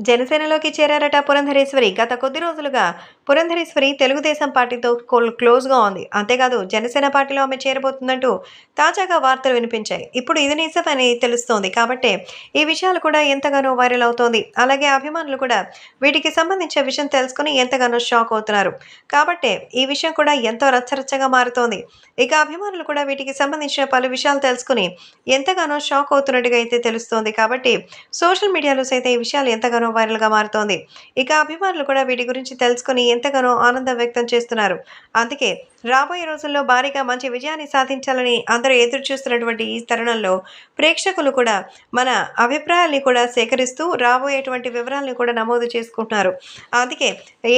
జనసేనలోకి చేరారట పురంధరేశ్వరి. గత కొద్ది రోజులుగా పురంధరేశ్వరి తెలుగుదేశం పార్టీతో కోల్- క్లోజ్గా ఉంది. అంతేకాదు జనసేన పార్టీలో ఆమె చేరబోతుందంటూ తాజాగా వార్తలు వినిపించాయి. ఇప్పుడు ఇది నిజమని తెలుస్తోంది. కాబట్టే ఈ విషయాలు కూడా ఎంతగానో వైరల్ అవుతోంది. అలాగే అభిమానులు కూడా వీటికి సంబంధించిన విషయం తెలుసుకుని ఎంతగానో షాక్ అవుతున్నారు. కాబట్టే ఈ విషయం కూడా ఎంతో రచ్చరచ్చగా మారుతోంది. ఇక అభిమానులు కూడా వీటికి సంబంధించిన పలు విషయాలు తెలుసుకుని ఎంతగానో షాక్ అవుతున్నట్టుగా అయితే తెలుస్తోంది. కాబట్టి సోషల్ మీడియాలో సైతం ఈ విషయాలు ఎంతగానో వైరల్గా మారుతోంది. ఇక అభిమానులు కూడా వీటి గురించి తెలుసుకుని ఎంతగానో ఆనందం వ్యక్తం చేస్తున్నారు. అందుకే రాబోయే రోజుల్లో భారీగా మంచి విజయాన్ని సాధించాలని అందరూ ఎదురు చూస్తున్నటువంటి ఈ తరుణంలో ప్రేక్షకులు కూడా మన అభిప్రాయాల్ని కూడా సేకరిస్తూ రాబోయేటువంటి వివరాలను కూడా నమోదు చేసుకుంటున్నారు. అందుకే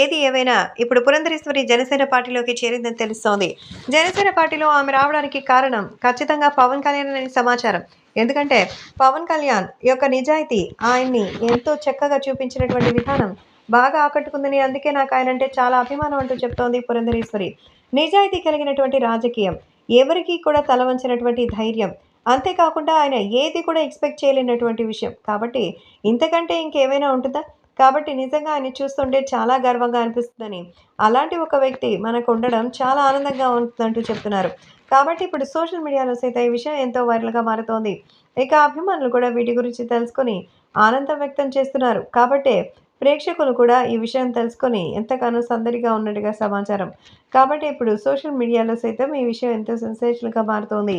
ఏది ఏవైనా ఇప్పుడు పురంధరేశ్వరి జనసేన పార్టీలోకి చేరిందని తెలుస్తోంది. జనసేన పార్టీలో ఆమె రావడానికి కారణం ఖచ్చితంగా పవన్ కళ్యాణ్ అని సమాచారం. ఎందుకంటే పవన్ కళ్యాణ్ యొక్క నిజాయితీ ఆయన్ని ఎంతో చక్కగా చూపించినటువంటి విధానం బాగా ఆకట్టుకుందని అందుకే నాకు ఆయన అంటే చాలా అభిమానం అంటూ చెప్తోంది పురంధరేశ్వరి. నిజాయితీ కలిగినటువంటి రాజకీయం ఎవరికీ కూడా తలవంచినటువంటి ధైర్యం అంతేకాకుండా ఆయన ఏది కూడా ఎక్స్పెక్ట్ చేయలేనటువంటి విషయం. కాబట్టి ఇంతకంటే ఇంకేమైనా ఉంటుందా? కాబట్టి నిజంగా ఆయన చూస్తుంటే చాలా గర్వంగా అనిపిస్తుందని. అలాంటి ఒక వ్యక్తి మనకు ఉండడం చాలా ఆనందంగా ఉంటుందంటూ చెప్తున్నారు. కాబట్టి ఇప్పుడు సోషల్ మీడియాలో సైతం ఈ విషయం ఎంతో వైరల్గా మారుతోంది. ఇక అభిమానులు కూడా వీటి గురించి తెలుసుకొని ఆనందం వ్యక్తం చేస్తున్నారు. కాబట్టే ప్రేక్షకులు కూడా ఈ విషయం తెలుసుకొని ఎంతగానో సందడిగా ఉన్నట్టుగా సమాచారం. కాబట్టి ఇప్పుడు సోషల్ మీడియాలో సైతం ఈ విషయం ఎంతో సెన్సేషన్గా మారుతోంది.